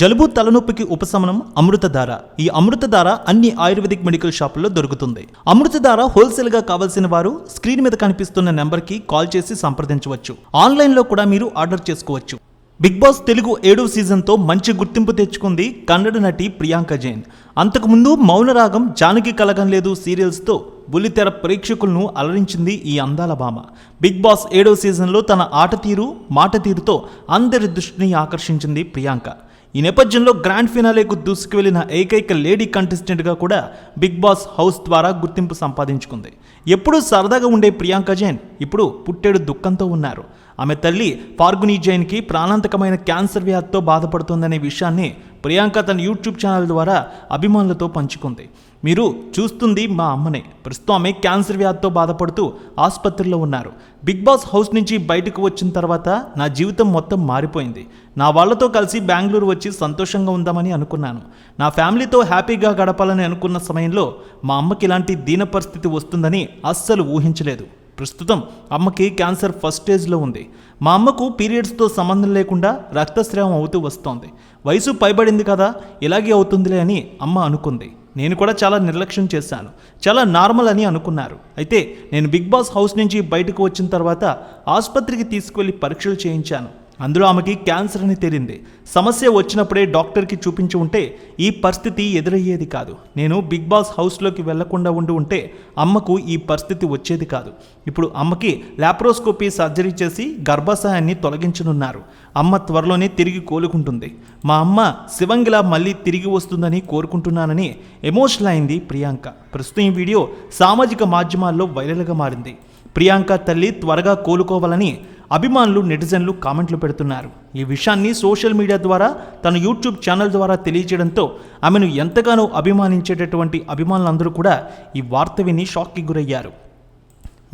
జలుబు తలనొప్పికి ఉపశమనం అమృతధార. ఈ అమృతధార అన్ని ఆయుర్వేదిక్ మెడికల్ షాపుల్లో దొరుకుతుంది. అమృతధార హోల్సేల్గా కావాల్సిన వారు స్క్రీన్ మీద కనిపిస్తున్న నెంబర్కి కాల్ చేసి సంప్రదించవచ్చు. ఆన్లైన్లో కూడా మీరు ఆర్డర్ చేసుకోవచ్చు. బిగ్ బాస్ తెలుగు ఏడవ సీజన్తో మంచి గుర్తింపు తెచ్చుకుంది కన్నడ నటి ప్రియాంక జైన్. అంతకుముందు మౌనరాగం జానకి కలగం లేదు సీరియల్స్తో బుల్లితెర ప్రేక్షకులను అలరించింది ఈ అందాల భామ. బిగ్ బాస్ ఏడవ సీజన్లో తన ఆట తీరు మాట తీరుతో అందరి దృష్టిని ఆకర్షించింది ప్రియాంక. ఈ నేపథ్యంలో గ్రాండ్ ఫినాలేకు దూసుకువెళ్ళిన ఏకైక లేడీ కంటెస్టెంట్గా కూడా బిగ్ బాస్ హౌస్ ద్వారా గుర్తింపు సంపాదించుకుంది. ఎప్పుడూ సరదాగా ఉండే ప్రియాంక జైన్ ఇప్పుడు పుట్టేడు దుఃఖంతో ఉన్నారు. ఆమె తల్లి ఫార్గుని జైన్కి ప్రాణాంతకమైన క్యాన్సర్ వ్యాధితో బాధపడుతోందనే విషయాన్ని ప్రియాంక తన యూట్యూబ్ ఛానల్ ద్వారా అభిమానులతో పంచుకుంది. మీరు చూస్తుంది మా అమ్మనే. ప్రస్తుతం ఆమె క్యాన్సర్ వ్యాధితో బాధపడుతూ ఆసుపత్రిలో ఉన్నారు. బిగ్ బాస్ హౌస్ నుంచి బయటకు వచ్చిన తర్వాత నా జీవితం మొత్తం మారిపోయింది. నా వాళ్ళతో కలిసి బెంగళూరు వచ్చి సంతోషంగా ఉందామని అనుకున్నాను. నా ఫ్యామిలీతో హ్యాపీగా గడపాలని అనుకున్న సమయంలో మా అమ్మకి ఇలాంటి దీన పరిస్థితి వస్తుందని అస్సలు ఊహించలేదు. ప్రస్తుతం అమ్మకి క్యాన్సర్ ఫస్ట్ స్టేజ్లో ఉంది. మా అమ్మకు పీరియడ్స్తో సంబంధం లేకుండా రక్తస్రావం అవుతూ వస్తోంది. వయసు పైబడింది కదా ఇలాగే అవుతుందిలే అని అమ్మ అనుకుంది. నేను కూడా చాలా నిర్లక్ష్యం చేశాను. చాలా నార్మల్ అని అనుకున్నారు. అయితే నేను బిగ్ బాస్ హౌస్ నుంచి బయటకు వచ్చిన తర్వాత ఆసుపత్రికి తీసుకువెళ్ళి పరీక్షలు చేయించాను. అందులో ఆమెకి క్యాన్సర్ అని తేలింది. సమస్య వచ్చినప్పుడే డాక్టర్కి చూపించి ఉంటే ఈ పరిస్థితి ఎదురయ్యేది కాదు. నేను బిగ్ బాస్ హౌస్లోకి వెళ్ళకుండా ఉండి ఉంటే అమ్మకు ఈ పరిస్థితి వచ్చేది కాదు. ఇప్పుడు అమ్మకి లాప్రోస్కోపీ సర్జరీ చేసి గర్భాశయాన్ని తొలగించనున్నారు. అమ్మ త్వరలోనే తిరిగి కోలుకుంటుంది. మా అమ్మ శివంగిలా మళ్ళీ తిరిగి వస్తుందని కోరుకుంటున్నానని ఎమోషనల్ అయింది ప్రియాంక. ప్రస్తుతం ఈ వీడియో సామాజిక మాధ్యమాల్లో వైరల్గా మారింది. ప్రియాంక తల్లి త్వరగా కోలుకోవాలని అభిమానులు నెటిజన్లు కామెంట్లు పెడుతున్నారు. ఈ విషయాన్ని సోషల్ మీడియా ద్వారా తన యూట్యూబ్ ఛానల్ ద్వారా తెలియజేయడంతో ఆమెను ఎంతగానో అభిమానించేటటువంటి అభిమానులందరూ కూడా ఈ వార్త విని షాక్కి గురయ్యారు.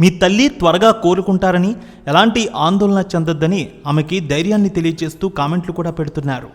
మీ తల్లి త్వరగా కోలుకుంటారని ఎలాంటి ఆందోళన చెందొద్దని ఆమెకి ధైర్యాన్ని తెలియజేస్తూ కామెంట్లు కూడా పెడుతున్నారు.